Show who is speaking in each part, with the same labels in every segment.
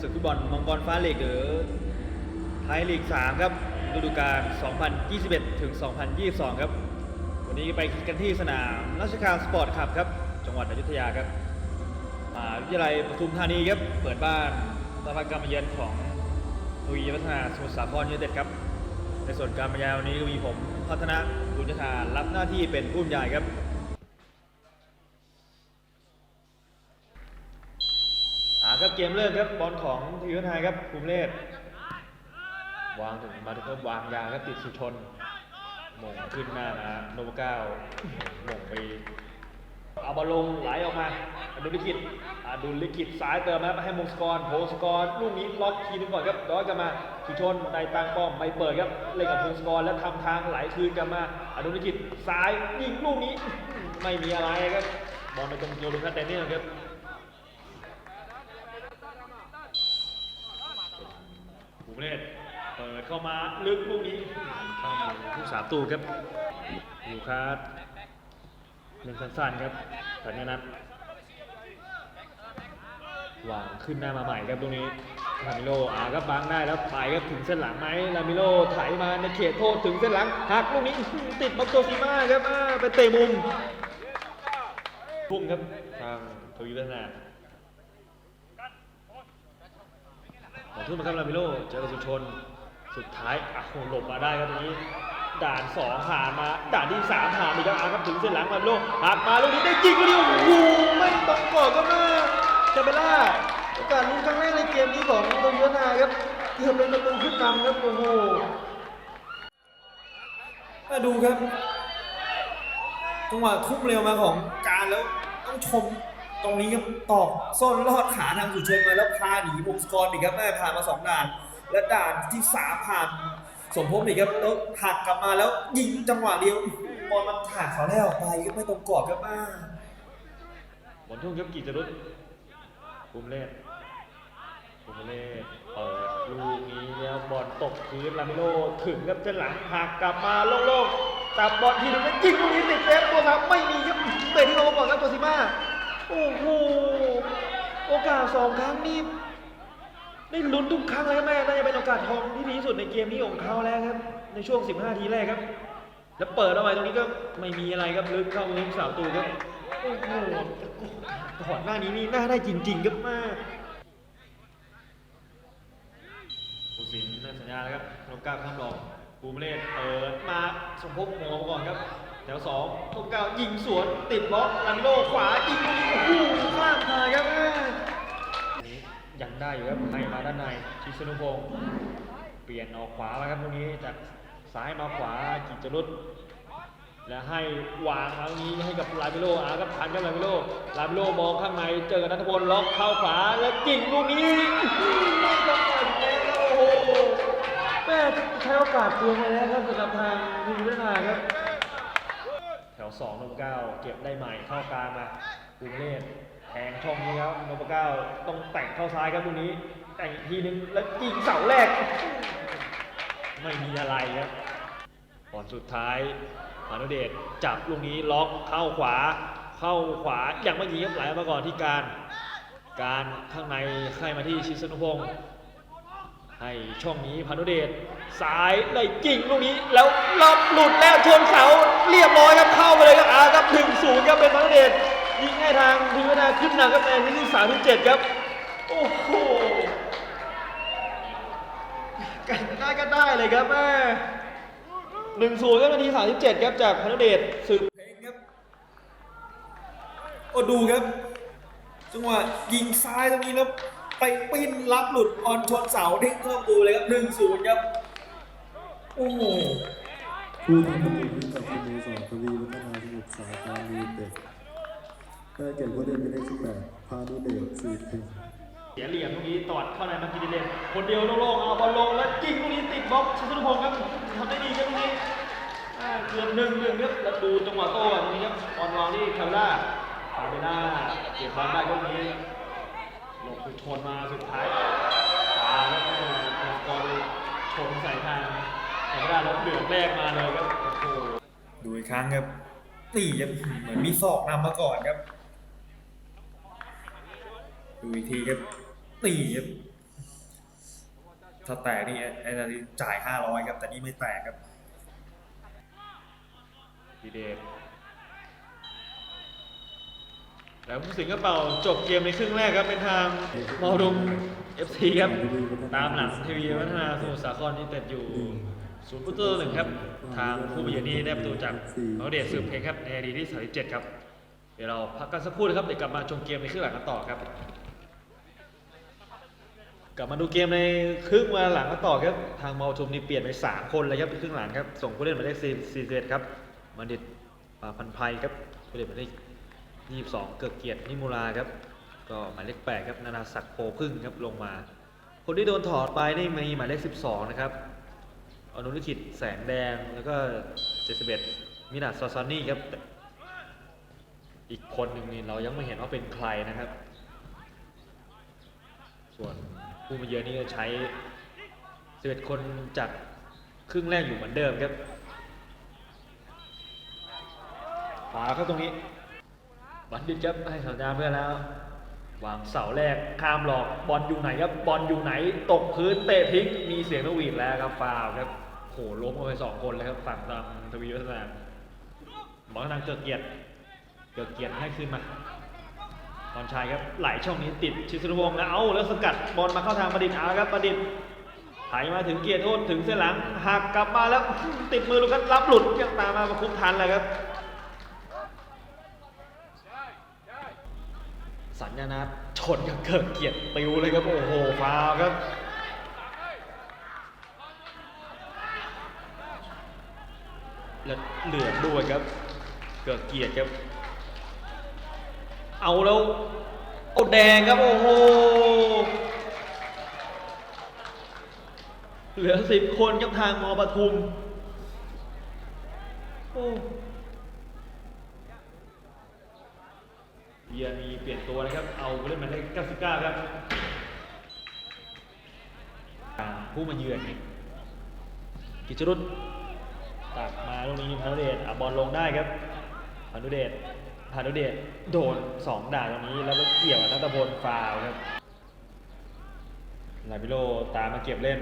Speaker 1: ศึกฟุตบอลมังกรฟ้าลีกหรือไทยลีก 3 ครับฤดูกาล 2021 ถึง 2022 ครับ วันนี้ไปกันที่สนามราชการสปอร์ตคลับครับ จังหวัดอยุธยาครับมหาวิทยาลัยปทุมธานีครับ เปิดบ้านต้อนรับการมาเยือนของทวีวัฒนาสมุทรสาครยูไนเต็ดครับ ในส่วนการบรรยายวันนี้ก็มีผมพัฒนะบุญยธารับหน้าที่เป็นผู้บรรยายครับ เกมเริ่มครับบอลของทีมไทยครับภูมิเลศวางถึงมาถึงก็วางยาวครับติดสุชนหม่งขึ้นหน้านะโนบเก้าหม่งไปเอาบอลลงไหลออกมาอดุลลิขิตอดุลลิขิตซ้ายเติมมาให้มงสกรโพสกรลูกนี้ล็อกทีนึงก่อนครับย้อนกลับมาสุชนได้ตังป้อมไม่เปิดครับเล่นกับพงศกรแล้วทำทางไหลคืนกลับมาอดุลลิขิตซ้ายยิงลูกนี้ไม่มีอะไรครับบอลไปตรงโยลุนคัตเตนนี่นะครับ เลศเปิดเข้ามาลึกลูกนี้เข้ามือผู้สาตูครับลูคัสเล่นสั้นๆครับสัญญานัทวางขึ้นหน้ามาใหม่ครับตรงนี้ลามิโลอ่าก็บังได้แล้วไปครับถึงเส้นหลังไหมลามิโลไถมาในเขตโทษถึงเส้นหลังหักลูกนี้ติดบักโตซีมาครับอ่าไปเตะมุมพุ่งครับทางทวีวัฒนา ของทุ่มาครับลามิโลเจอกับสุชน สุดท้ายอะโหหลบมาได้ครับตรงนี้ ด่านสองผ่านมา ด่านที่สามผ่านอีกแล้วอะครับถึงเส้นหลังลามิโลหักมาลูกนี้ได้จริงก็ดีโอ้โหไม่ต้องกอดก็มาจาเบล่าโอกาสลุ้นครั้งแรกในเกมนี้ของโดนยนาครับเกือบเป็นประตูขึ้นนำครับโอ้โหมาดูครับจังหวะทุ่มเร็วมาของการแล้วต้องชม ตรงนี้ครับตอกส้นลอดขาทางสุชนมาแล้วพาหนีวงศกรอีกครับแม่ผ่านมาสองด่าน และด่านที่สามผ่านสมภพอีกครับแล้วหักกลับมาแล้วยิงจังหวะเดียวบอลมันผ่านเขาแล้วออกไปก็ไม่ตรงกรอบครับแม่บอลทุ่งครับกีจรุตภูมิเลศภูมิเลศเปิดลูกนี้แล้วบอลตกพื้นลามิโลถึงครับเส้นหลังหักกลับมาโล่งๆจับบอลทีนึงแล้วยิงลูกนี้ติดเซฟตัวครับไม่มีครับเตะที่ลงมาก่อนครับตัวซิมา โอ้โห โอกาสสองครั้งนี้ได้ลุ้นทุกครั้งเลยครับแม่น่าจะเป็นโอกาสทองที่ดีที่สุดในเกมนี้ของเขาแล้วครับ ในช่วง 15 ทีแรกครับ แล้วเปิดเอาไว้ตรงนี้ก็ไม่มีอะไรครับลึกเข้ามือสาวตูครับโอ้โหก่อนหน้านี้นี่น่าได้จริง ๆ ครับแม่ผู้สินได้สัญญาแล้วครับโลก้าข้ามหลอกภูมิเลศเปิดมาสมภพมอก่อนครับ แถวสองโลก้ายิงสวนติดบล็อกลันโลขวายิงลูกนี้โอ้โหข้ามาครับยังได้อยู่ครับให้มาด้านในชิสนุพงศ์เปลี่ยนออกขวามาครับตรงนี้จากซ้ายมาขวากิจรุตและให้วางมาตรงนี้ให้กับลาบิโลอากับทันกับลาบิโลลาบิโลมองข้างในเจอกับนัทพลล็อกเข้าขวาแล้วยิงลูกนี้ไม่ต้องเปิดแล้วโอ้โหแม่ใช้โอกาสเปลืองไปแล้วครับสำหรับทางทีมพัฒนาครับ วสองนพเก้าเก็บได้ใหม่เข้ากลางมาภูมิเลศแทงช่องนี้ครับนพเก้าต้องแต่งเข้าซ้ายครับลูกนี้ แต่งอีกทีนึงแล้วยิงเสาแรก ไม่มีอะไรครับบอลสุดท้ายพานุเดชจับลูกนี้ล็อกเข้าขวา เข้าขวาอยังไม่ยิงครับไหลมาก่อนที่การ การข้างในให้มาที่ชิสนุพงศ์ให้ช่องนี้พานุเดชซ้ายได้ยิงลูกนี้แล้วรับหลุดแล้วชนเสา ครับอาครับถึงศูนย์ครับเป็นพานุเดชยิงให้ทางทีมพัฒนาขึ้นนำครับในนาทีที่สามที่เจ็ดครับโอ้โหกันได้ก็ได้เลยครับแม่หนึ่งศูนย์ครับนาทีสามที่เจ็ดครับจากพานุเดชสืบเพลงครับโอ้ดูครับจังหวะยิงซ้ายตรงนี้แล้วไปปิ้นรับหลุดออนชนเสาเด้งเข้าประตูเลยครับหนึ่งศูนย์ครับโอ้โห
Speaker 2: ผู้ทำประตูให้กับสโมสรทวีวัฒนา สมุทรสาครยูไนเต็ดได้แก่ผู้เล่นหมายเลขสิบแปดพานุเดชสีเพ็ง
Speaker 1: เสียเหลี่ยมตรงนี้ตอดเข้าในมากินเล่นคนเดียวโล่งๆเอาบอลลงแล้วยิงตรงนี้ติดบล็อกชิสุนพงศ์ครับทำได้ดีครับตรงนี้เกือบหนึ่งหนึ่งครับแล้วดูจังหวะโต้อะตรงนี้ครับบอลวางที่คาร่าปาเบล่าเก็บบอลได้ตรงนี้หลงไปชนมาสุดท้ายตาแล้วก็บอลชนใส่ทางคาร่าแล้วเดือดแรกมาเลยครับโอ้โห
Speaker 3: ดูอีกครั้งครับ นี่ยังเหมือนมีศอกนำมาก่อนครับดูอีกทีครับตีครับถ้าแตกนี่ไอ้นารินจ่ายห้าร้อยครับ แต่นี่ไม่แตกครับ
Speaker 1: ดีเดชแล้วผู้สิงก็เป่าจบเกมในครึ่งแรกครับเป็นทางมอดุม FC ครับ ตามหลังทีวีวัฒนาสมุทรสาครนี่เต็ดอยู่ ศูนย์ประตูต่อหนึ่งครับ ทางผู้มาเยือนนี่ได้ประตูจากมอเดชสืบเพชรครับในนาทีที่37ครับ เดี๋ยวเราพักกันสักครู่นะครับเดี๋ยวกลับมาชมเกมในครึ่งหลังกันต่อครับ กลับมาดูเกมในครึ่งเวลาหลังกันต่อครับ ทางมอทุมนี่เปลี่ยนไป3คนเลยครับในครึ่งหลังครับ ส่งผู้เล่นหมายเลข41ครับบัณฑิตปาพันธ์ไพครับผู้เล่นหมายเลข22เกิดเกียรตินิมูลาครับ ก็หมายเลข8ครับนานาศักดิ์โพพึ่งครับลงมา คนที่โดนถอดไปนี่มีหมายเลข12นะครับ อนุลิขิตแสงแดงแล้วก็ 71 มินาซาซานี่ครับ อีกคนหนึ่งนี่เรายังไม่เห็นว่าเป็นใครนะครับ ส่วนผู้มาเยือนนี่ก็ใช้ 11 คนจากครึ่งแรกอยู่เหมือนเดิมครับขวาเข้าตรงนี้ บัณฑิตครับให้สัญญาเพื่อนแล้ววางเสาแรกข้ามหลอกบอลอยู่ไหนครับบอลอยู่ไหน ตกพื้นเตะทิ้งมีเสียงนวีดแล้วครับฟาวครับ หล้มลงไปสองคนเลยครับฝั่งทางทวีวัฒนาบอลทางเกิดเกียรติเกิดเกียรติให้คืนมาบอลชายครับไหลช่องนี้ติดชิสรุวงศ์แล้วเอาแล้วสกัดบอลมาเข้าทางประดิษฐ์เอาครับประดิษฐ์ไถมาถึงเกียรติโทษถึงเส้นหลังหักกลับมาแล้วติดมือลูกคันรับหลุดยังตามมาประคุบทันเลยครับสัญญาณชนกับเกิดเกียรติปิวเลยครับโอ้โหฟาวครับ เหลือด้วยครับ เกิดเกียรติครับ เอาแล้วเอาแดงครับ โอ้โหเหลือสิบคนครับทางมอปทุมโอ้เยียมีเปลี่ยนตัวนะครับ เอาเล่นมายเลข99 ครับผู้มาเยือนกิจรุต ตักมาตรงนี้พานุเดชอะบอลลงได้ครับพานุเดชพานุเดชโดนสองด่านตรงนี้แล้วก็เกี่ยวกับนัทพลฟาวครับลาบิโลตามมาเก็บเล่น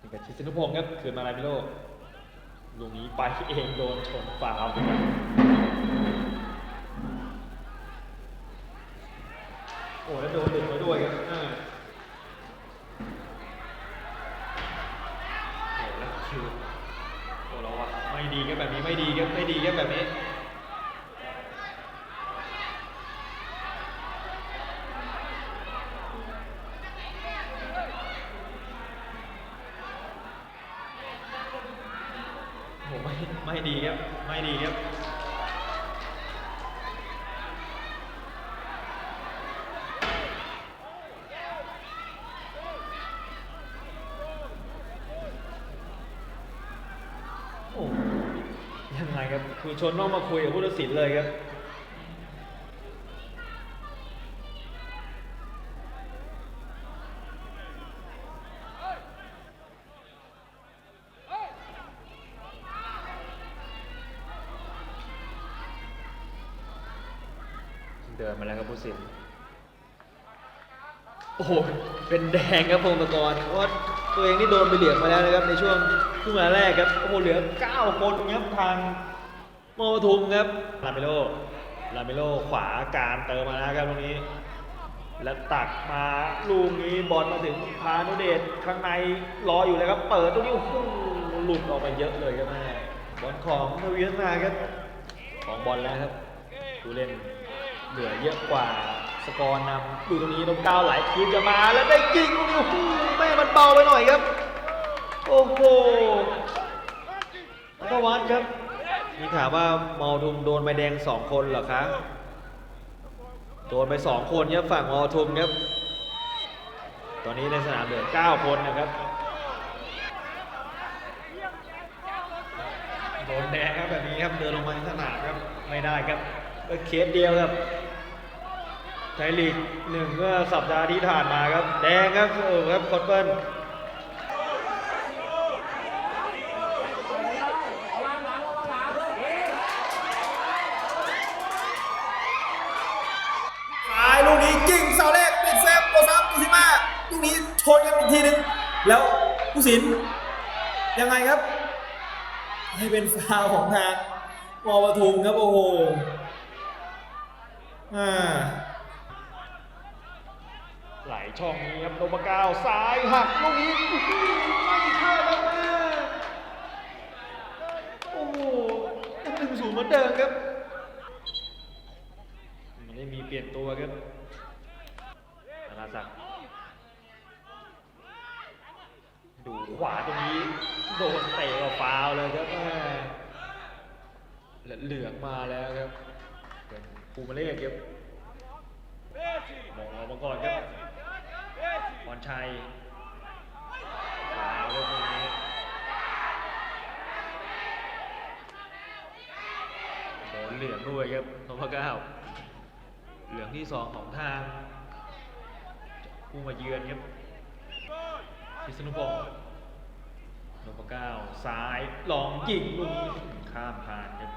Speaker 1: ถึงกับชิสนุพงศ์ครับคืนมาลาบิโลลูกนี้ไปเองโดนชนฟาวครับโอ้แล้วโดนหลุดมาด้วยครับอ่าโอ้แล้วคิวโอ้เราอะไม่ดีครับแบบนี้ไม่ดีครับไม่ดีครับแบบนี้ โอ้ ไม่ดีครับ ไม่ดีครับโอ้ยังไงครับ คือชนต้องมาคุยกับผู้ตัดสินเลยครับ เดินมาแล้วครับผู้สินโอ้โห เป็นแดงครับพงศกรเพราะตัวเองนี่โดนไปเหลืองมาแล้วนะครับในช่วงครึ่งเวลาแรกครับ โอ้โห เหลือ 9 คนครับทางโมทุมครับ ลาเมโล ลาเมโลขวาการเติมมาแล้วครับตรงนี้ แล้วตักมาลูกนี้บอลมาถึงพานุเดชข้างในรออยู่เลยครับ เปิดตรงนี้โอ้โหหลุดออกไปเยอะเลยครับแม่บอลของทวีวัฒนาครับ ของบอลแล้วครับผู้เล่น เหลือเยอะกว่าสกอร์นำดูตรงนี้ลมก้าวไหลคืนจะมาแล้วได้ยิงตรงนี้โอ้โหแม่มันเบาไปหน่อยครับ โอ้โหนัทวัฒน์ครับนี่ถามว่าเมาทุมโดนใบแดงสองคนเหรอคะโดนไปสองคนครับฝั่งมอทุมครับ ตอนนี้ในสนามเหลือเก้าคนนะครับโดนแดงครับแบบนี้ครับเดินลงมาในสนามครับไม่ได้ครับก็เคสเดียวครับ ไทยลีกหนึ่งเมื่อสัปดาห์ที่ผ่านมาครับ แดงครับเออครับคอนเปิ้ล
Speaker 3: ลูกนี้ยิงเสาแรกปิดเซฟตัวซ้ำตุซิมาลูกนี้ชนกันอีกทีนึงแล้วผู้สินยังไงครับ ให้เป็นฟาวของทางมอปทุมครับโอ้โหอ่า
Speaker 1: ไหลช่อง นี้ครับโนบะก้าวซ้ายหักลูกนี้ไม่เข้าแล้วแม่โอ้โหหนึ่งศูนย์เหมือนเดิมครับไม่ได้มีเปลี่ยนตัวครับนาราศักดิ์ดูขวาตรงนี้ โดนเตะกับฟาวเลยครับแม่และเหลืองมาแล้วครับเป็นภูมิเล่ครับมองออกมาก่อน ชัยขวาเรื่องตรงนี้โดนเหลืองด้วยครับนพเก้าเหลืองที่สองของทางผู้มาเยือนครับพิษณุพงศ์นพเก้าซ้ายลองยิงลูกนี้ข้ามผ่านครับ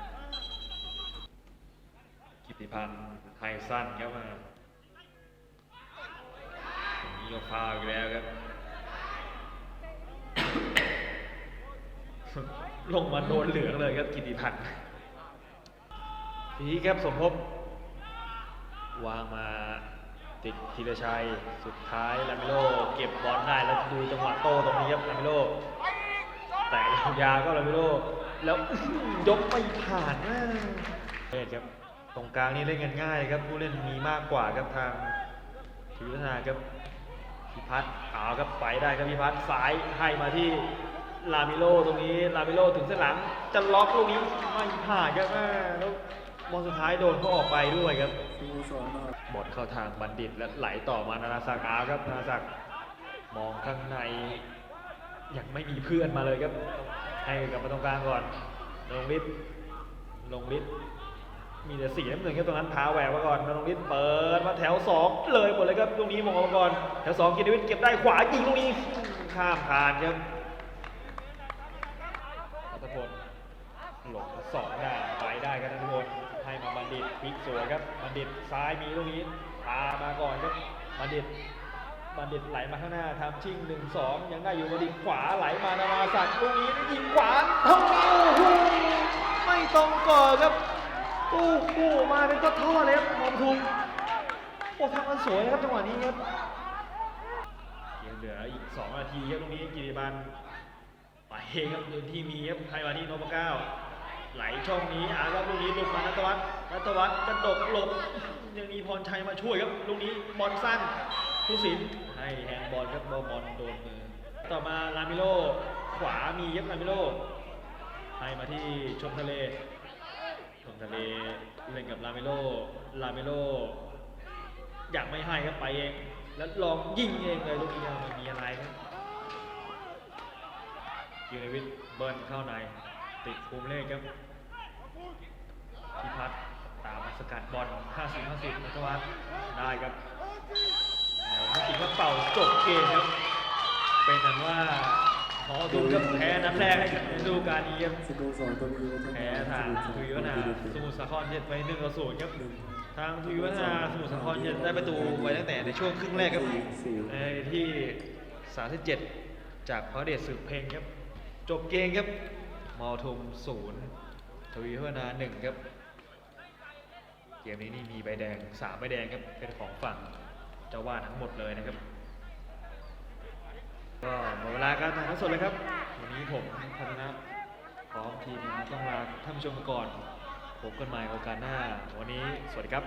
Speaker 1: กิติพันธ์ไทยสั้นครับมา ตรงนี้ก็ฟาวอีกแล้วครับ ลงมาโดนเหลืองเลยครับกิติพันธ์ทีนี้ครับสมภพวางมาติดธีรชัย สุดท้ายลามิโลเก็บบอลได้แล้วดูจังหวะโต้ตรงนี้ครับลามิโลแต่ยาวๆก็ลามิโลแล้วยกไม่ผ่านนะเล่นครับ ตรงกลางนี่เล่นกันง่ายครับ ผู้เล่นมีมากกว่าครับทางทีพัฒนาครับ พิพัฒน์เอาครับไปได้ครับพิพัฒน์สายให้มาที่ลามิโลตรงนี้ลามิโลถึงเส้นหลังจะล็อกลูกนี้ไม่ผ่านครับแม่แล้วบอลสุดท้ายโดนเขาออกไปด้วยครับ
Speaker 2: สโมสรมา
Speaker 1: บอลเข้าทางบัณฑิตและไหลต่อมานานาศักอาครับนานาศักมองข้างในยังไม่มีเพื่อนมาเลยครับ ให้กับมาตรงกลางก่อนลงฤทธิ์ลงฤทธิ์ มีแต่สีน้ำเงินครับตรงนั้นเท้าแหวกมาก่อนลงฤทธิ์เปิดมาแถวสองเลยหมดเลยครับตรงนี้มองออกมาก่อนแถวสองกินวิทย์เก็บได้ขวายิงลูกนี้ข้ามผ่านครับอัตพลหลบสองได้ไปได้ครับนัทพลให้มาบัณฑิตพลิกสวยครับบัณฑิตซ้ายมีลูกนี้พามาก่อนครับบัณฑิตบัณฑิตไหลมาข้างหน้าทำชิงหนึ่งสองยังได้อยู่บัณฑิตขวาไหลมานาราศักดิ์ลูกนี้ยิงขวาเท่านี้โอ้โหไม่ตรงก่อครับ โอ้โหมาเป็นทอเลยครับหมอมทุมโอ้ทำมันสวยครับจังหวะนี้ครับยังเหลืออีกสองนาทีครับตรงนี้กิติบันไปครับเดินที่มีครับไทยมาที่โนบะเก้าไหลช่องนี้อาครับลูกนี้หลุดมานัทวัฒน์นัทวัฒน์กระดกหลบยังมีพรชัยมาช่วยครับลูกนี้บอลสั้นผู้สินให้แฮนด์บอลครับบอลบอลโดนมือ ต่อมาลามิโลขวามีเย็บลามิโลให้มาที่ชมทะเล ชมทะเลเล่นกับลามิโลลามิโลอยากไม่ให้ครับไปเอง แล้วลองยิงเองเลยลูกนี้ไม่มีอะไรครับยูเนวิทเบิร์นเข้าใน ติดภูมิเลขครับพิพัฒน์ตามมาสกัดบอล 50 50นัทวัฒน์ได้ครับแล้วไม่คิดว่าเป่าจบเกมครับ เป็นนั้นว่า หอดูกับแพ้นัดแรกให้กับฤดูกาลนี้ครับ
Speaker 2: สโมสรตวีวัฒนา
Speaker 1: แพ้ทางทวีวัฒนาสมุทรสาครเจ็ดไปหนึ่งต่อศูนย์ครับทางทวีวัฒนาสมุทรสาครเจ็ดได้ประตูไว้ตั้งแต่ในช่วงครึ่งแรกครับในที่ 37 จากพระเดชสืบเพลงครับ จบเกมครับมอทุมศูนย์ทวีวัฒนาหนึ่งครับ เกมนี้นี่มีใบแดงสามใบแดงครับเป็นของฝั่งเจ้าว่าทั้งหมดเลยนะครับ ก็หมดเวลาการถ่ายทอดสดเลยครับ วันนี้ผมพัฒนะพร้อมทีมต้องลาท่านผู้ชมไปก่อน พบกันใหม่โอกาสหน้า วันนี้สวัสดีครับ